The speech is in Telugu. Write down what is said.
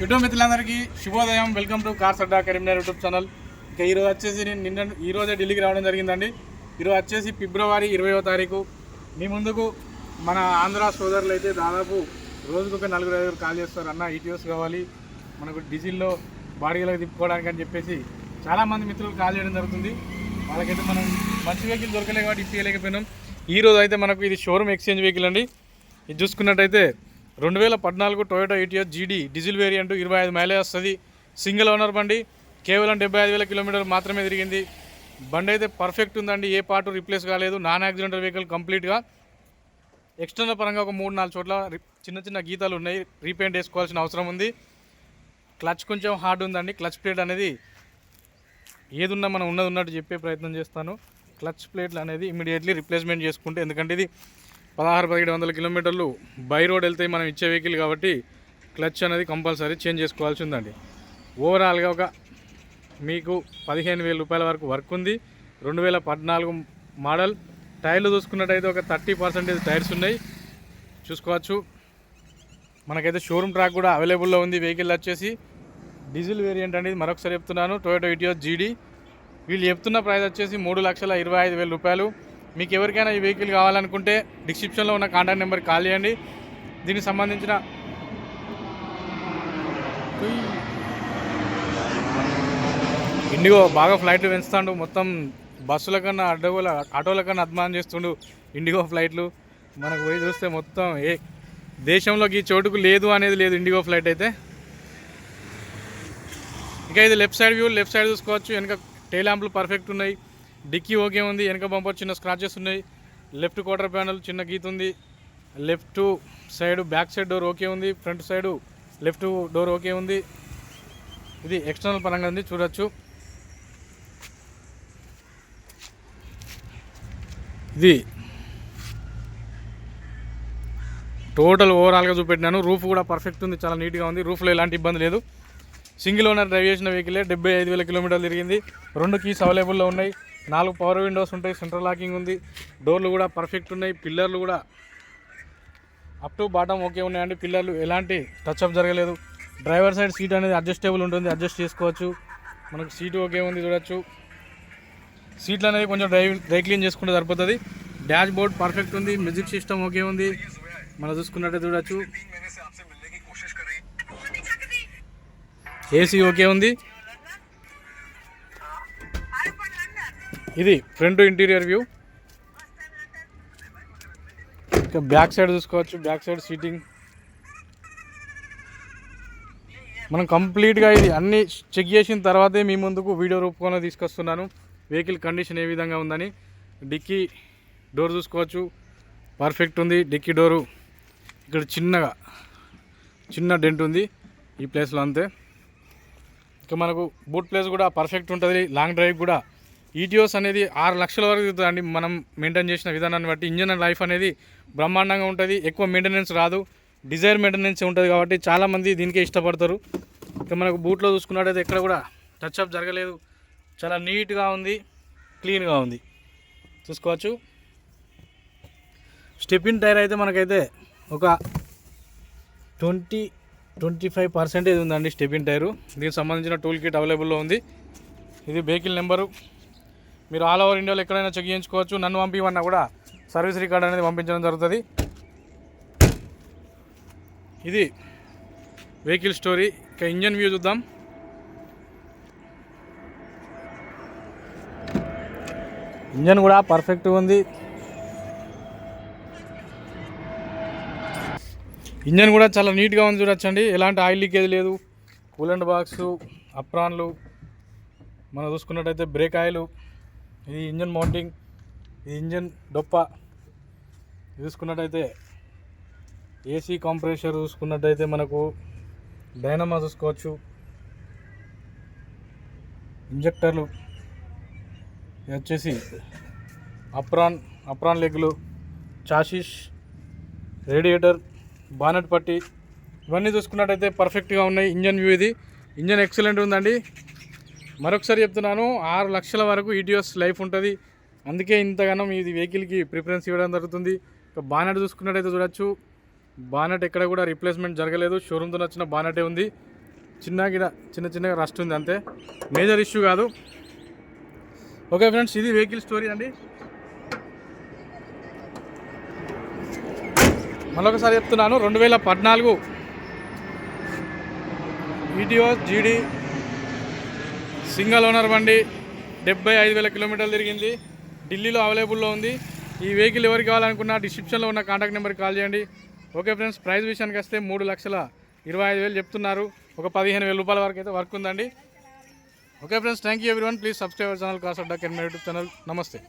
యూట్యూబ్ మిత్రులందరికీ శుభోదయం. వెల్కమ్ టు కార్ సడ్డా కరీంనగర్ యూట్యూబ్ ఛానల్. ఇక ఈరోజు వచ్చేసి నేను నిన్న ఈ రోజే ఢిల్లీకి రావడం జరిగిందండి. ఈరోజు వచ్చేసి ఫిబ్రవరి ఇరవయో తారీఖు. మీ ముందుకు మన ఆంధ్ర సోదరులు అయితే దాదాపు రోజుకు ఒక నలుగురు ఐదుగురు కాల్ చేస్తారు. అన్న ఈటీఎస్ కావాలి మనకు డీజిల్లో బాడీలకు తిప్పుకోవడానికి అని చెప్పేసి చాలామంది మిత్రులు కాల్ చేయడం జరుగుతుంది. వాళ్ళకైతే మనం మంచి వెహికల్ దొరకలే కాబట్టి ఇప్పలేకపోయినాం ఈరోజు అయితే మనకు ఇది షోరూమ్ ఎక్స్చేంజ్ వెహికల్ అండి. ఇది చూసుకున్నట్టయితే రెండు వేల పద్నాలుగు Toyota Etios GD diesel variant ఇరవై ఐదు మైలేజ్ వస్తుంది. సింగిల్ ఓనర్ బండి కేవలం డెబ్బై ఐదు వేల కిలోమీటర్లు మాత్రమే తిరిగింది. బండి అయితే పర్ఫెక్ట్ ఉందండి ఏ పార్ట్ రీప్లేస్ కాలేదు నాన్ యాక్సిడెంటల్ వెహికల్ కంప్లీట్గా ఎక్స్టర్నల్ పరంగా ఒక మూడు నాలుగు చోట్ల చిన్న చిన్న గీతాలు ఉన్నాయి రీపెయింట్ వేసుకోవాల్సిన అవసరం ఉంది. క్లచ్ కొంచెం హార్డ్ ఉందండి క్లచ్ ప్లేట్ అనేది ఏదున్నా మనం ఉన్నది ఉన్నట్టు చెప్పే ప్రయత్నం చేస్తాను. క్లచ్ ప్లేట్లు అనేది ఇమీడియట్లీ రిప్లేస్మెంట్ చేసుకుంటే ఎందుకంటే ఇది పదహారు పదిహేడు వందల కిలోమీటర్లు బై రోడ్ వెళ్తే మనం ఇచ్చే వెహికల్ కాబట్టి క్లచ్ అనేది కంపల్సరీ చేంజ్ చేసుకోవాల్సి ఉందండి. ఓవరాల్గా ఒక మీకు పదిహేను వేల రూపాయల వరకు వర్క్ ఉంది. రెండు వేల పద్నాలుగు మోడల్. టైర్లు చూసుకున్నట్టయితే ఒక థర్టీ పర్సెంటేజ్ టైర్స్ ఉన్నాయి. చూసుకోవచ్చు. మనకైతే షోరూమ్ ట్రాక్ కూడా అవైలబుల్లో ఉంది వెహికల్ వచ్చేసి. డీజిల్ వేరియంట్ అనేది మరొకసారి చెప్తున్నాను. టొయోటో ఇటియో జీడీ వీళ్ళు చెప్తున్న ప్రైస్ వచ్చేసి మూడు లక్షల ఇరవై ఐదు వేల రూపాయలు. మీకు ఎవరికైనా ఈ వెహికల్ కావాలనుకుంటే డిస్క్రిప్షన్లో ఉన్న కాంటాక్ట్ నెంబర్ కాల్ చేయండి. దీనికి సంబంధించిన ఇండిగో బాగా ఫ్లైట్లు పెంచుతాడు. మొత్తం బస్సుల కన్నా అడ్డగోల ఆటోల కన్నా అద్మానం చేస్తుండు ఇండిగో ఫ్లైట్లు. మనకు పోయి చూస్తే మొత్తం ఏ దేశంలోకి ఈ చోటుకు లేదు అనేది లేదు ఇండిగో ఫ్లైట్ అయితే. ఇంకా ఇది left side view left side చూసుకోవచ్చు. వెనక టైల్ ల్యాంప్లు పర్ఫెక్ట్ ఉన్నాయి. డిక్కీ ఓకే ఉంది వెనక బంపర్ చిన్న స్క్రాచెస్ ఉన్నాయి. లెఫ్ట్ క్వార్టర్ ప్యానల్ చిన్న గీత ఉంది. Left side back side door okay ఉంది. Front side left door okay ఉంది. ఇది ఎక్స్టర్నల్ పరంగా ఉంది చూడొచ్చు. ఇది టోటల్ ఓవరాల్గా చూపెట్టినాను. రూఫ్ కూడా పర్ఫెక్ట్ ఉంది చాలా నీట్గా ఉంది. రూఫ్లో ఎలాంటి ఇబ్బంది లేదు. సింగిల్ ఓనర్ డ్రైవ్ చేసిన వెహికలే డెబ్బై ఐదు వేల కిలోమీటర్లు తిరిగింది. రెండు కీస్ అవైలబుల్లో ఉన్నాయి. నాలుగు పవర్ విండోస్ ఉంటాయి సెంట్రల్ లాకింగ్ ఉంది. డోర్లు కూడా పర్ఫెక్ట్ ఉన్నాయి పిల్లర్లు కూడా అప్ టు బాటమ్ ఓకే ఉన్నాయండి. పిల్లర్లు ఎలాంటి టచ్ అప్ జరగలేదు. డ్రైవర్ సైడ్ సీట్ అనేది అడ్జస్టబుల్ ఉంటుంది అడ్జస్ట్ చేసుకోవచ్చు. మనకు సీటు ఓకే ఉంది చూడొచ్చు. సీట్లు అనేది కొంచెం డ్రై డ్రై క్లీన్ చేసుకుంటే సరిపోతుంది. డాష్ బోర్డ్ పర్ఫెక్ట్ ఉంది మ్యూజిక్ సిస్టమ్ ఓకే ఉంది. మనం చూసుకున్నట్టే చూడొచ్చు. ఏసీ ఓకే ఉంది. ఇది ఫ్రంట్ ఇంటీరియర్ వ్యూ. ఇంకా బ్యాక్ సైడ్ చూసుకోవచ్చు బ్యాక్ సైడ్ సీటింగ్. మనం కంప్లీట్గా ఇది అన్ని చెక్ చేసిన తర్వాతే మీ ముందుకు వీడియో రూపంలో తీసుకొస్తున్నాను. వెహికల్ కండిషన్ ఏ విధంగా ఉందని. డిక్కీ డోర్ చూసుకోవచ్చు. పర్ఫెక్ట్ ఉంది. Dickey door. ఇక్కడ చిన్నగా చిన్న డెంట్ ఉంది ఈ ప్లేస్లో అంతే. ఇక మనకు బూట్ ప్లేస్ కూడా పర్ఫెక్ట్ ఉంటుంది. లాంగ్ డ్రైవ్ కూడా ఈటీఓస్ అనేది ఆరు లక్షల వరకు అండి మనం మెయింటైన్ చేసిన విధానాన్ని బట్టి ఇంజన్ లైఫ్ అనేది బ్రహ్మాండంగా ఉంటుంది. ఎక్కువ మెయింటెనెన్స్ రాదు. డిజైర్ మెయింటెనెన్స్ ఉంటుంది కాబట్టి చాలామంది దీనికే ఇష్టపడతారు. ఇక మనకు బూట్లో చూసుకున్నట్టయితే ఎక్కడ కూడా టచ్ అప్ జరగలేదు. చాలా నీట్గా ఉంది. క్లీన్గా ఉంది. చూసుకోవచ్చు. స్టెప్పిన్ టైర్ అయితే మనకైతే ఒక ట్వంటీ ట్వంటీ ఫైవ్ పర్సెంటేజ్ ఉందండి స్టెపిన్ టైరు. దీనికి సంబంధించిన టూల్ కిట్ అవైలబుల్లో ఉంది. ఇది వెహికల్ నెంబరు మీరు ఆల్ ఓవర్ ఇండియాలో ఎక్కడైనా చెక్ చేయించుకోవచ్చు. నన్ను పంపించమన్నా కూడా సర్వీస్ రికార్డ్ అనేది పంపించడం జరుగుతుంది. ఇది వెహికల్ స్టోరీ. ఇక ఇంజన్ వ్యూ చూద్దాం. ఇంజన్ కూడా పర్ఫెక్ట్గా ఉంది. ఇంజన్ కూడా చాలా నీట్గా ఉంది చూడొచ్చండి. ఎలాంటి ఆయిల్ లీకేజ్ లేదు. కూలెంట్ బాక్స్ అప్రాన్లు. మనం చూసుకున్నట్టయితే బ్రేక్ ఆయిల్. ఇది ఇంజన్ మౌంటింగ్ ఇది ఇంజన్ డొప్ప. చూసుకున్నట్టయితే ఏసీ కాంప్రెషర్ చూసుకున్నట్టయితే మనకు డైనమా చూసుకోవచ్చు ఇంజెక్టర్లు ఇది వచ్చేసి అప్రాన్ అప్రాన్ లెగ్లు చాషిష్ రేడియేటర్ బానెట్ పట్టి. ఇవన్నీ చూసుకున్నట్టయితే పర్ఫెక్ట్గా ఉన్నాయి. ఇంజన్ వ్యూ ఇది. ఇంజన్ ఎక్సలెంట్ ఉందండి. మరొకసారి చెప్తున్నాను ఆరు లక్షల వరకు ఈటీఎస్ లైఫ్ ఉంటుంది. అందుకే ఇంతగానం ఇది వెహికల్కి ప్రిఫరెన్స్ ఇవ్వడం జరుగుతుంది. ఇక బానెట్ చూసుకున్నట్టయితే చూడొచ్చు. బానెట్ ఎక్కడ కూడా రీప్లేస్మెంట్ జరగలేదు. షోరూమ్తో వచ్చిన బానెటే ఉంది. చిన్న గిడ చిన్న చిన్నగా రస్ట్ ఉంది అంతే. మేజర్ ఇష్యూ కాదు. ఓకే ఫ్రెండ్స్ ఇది వెహికల్ స్టోరీ అండి. మరొకసారి చెప్తున్నాను రెండు వేల పద్నాలుగు ఈటీఓ జీడీ సింగల్ ఓనర్ బండి డెబ్బై ఐదు వేల కిలోమీటర్లు తిరిగింది. ఢిల్లీలో అవైలబుల్లో ఉంది. ఈ వెహికల్ ఎవరికి కావాలనుకున్నా డిస్క్రిప్షన్లో ఉన్న కాంటాక్ట్ నెంబర్కి కాల్ చేయండి. ఓకే ఫ్రెండ్స్ ప్రైస్ విషయానికి వస్తే మూడు లక్షల ఇరవై ఐదు వేలు చెప్తున్నారు. ఒక పదిహేను వేల రూపాయల వరకు అయితే వర్క్ ఉందండి. Okay friends thank you everyone please subscribe channel cars Adda can YouTube channel నమస్తే.